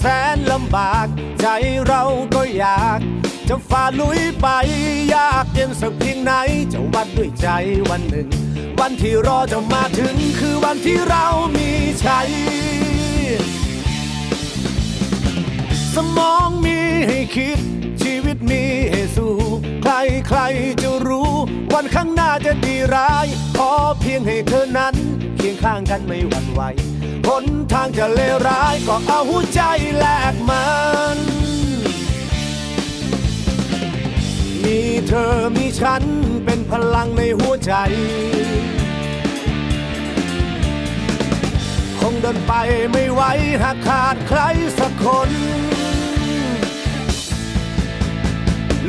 แสนลำบาก ใจเราก็อยาก จะฝ่าลุยไปยากเย็นสักเพียงไหน จะวัดด้วยใจวันหนึ่ง วันที่รอจะมาถึงคือวันที่เรามีชัยสมองมีให้คิด ชีวิตมีให้สู้ใครใครจะรู้ วันข้างหน้าจะดีร้าย ขอเพียงให้เธอนั้น เคียงข้างกันไม่หวั่นไหวหนทางจะเลวร้ายก็เอาหัวใจแลกมัน มีเธอมีฉันเป็นพลังในหัวใจ คงเดินไปไม่ไหวหากขาดใครสักคน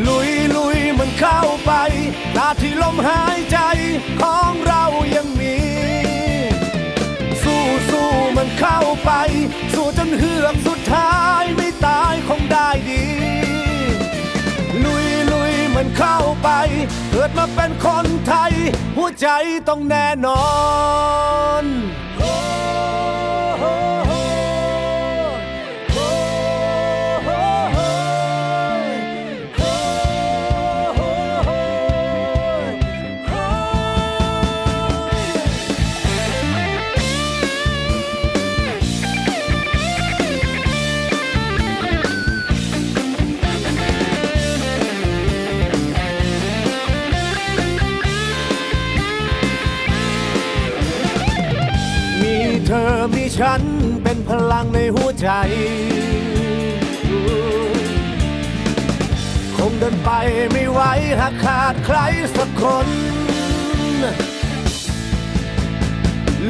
ลุยลุยมันเข้าไปตาที่ลมหายใจของเรา เข้าไป สู้จนเฮือกสุดท้ายไม่ตายคงได้ดี ลุยลุยมันเข้าไป เกิดมาเป็นคนไทย หัวใจต้องแน่นอน ธอมีฉันเป็นพลังในหัวใจ คงเดินไปไม่ไหวหากขาดใครสักคน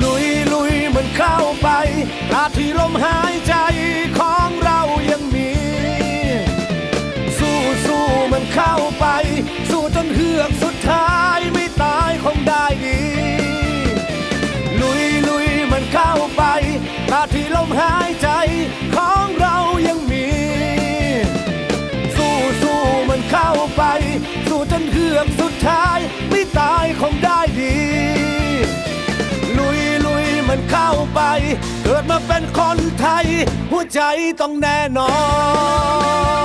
ลุยลุยมันเข้าไปตราที่ลมหายใจ ที่ลมหายใจของเรายังมี สู้สู้มันเข้าไป สู้จนเฮือกสุดท้าย ไม่ตายคงได้ดี ลุยลุยมันเข้าไป เกิดมาเป็นคนไทย หัวใจต้องแน่นอน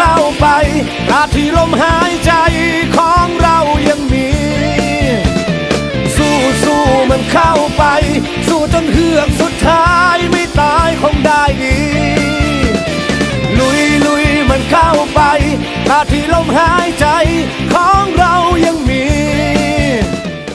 เข้าไปตราที่ลมหายใจของเรายังมี สู้สู้มันเข้าไป สู้จนเหือกสุดท้ายไม่ตายคงได้ดีลุยลุยมันเข้าไปตราที่ลมหายใจ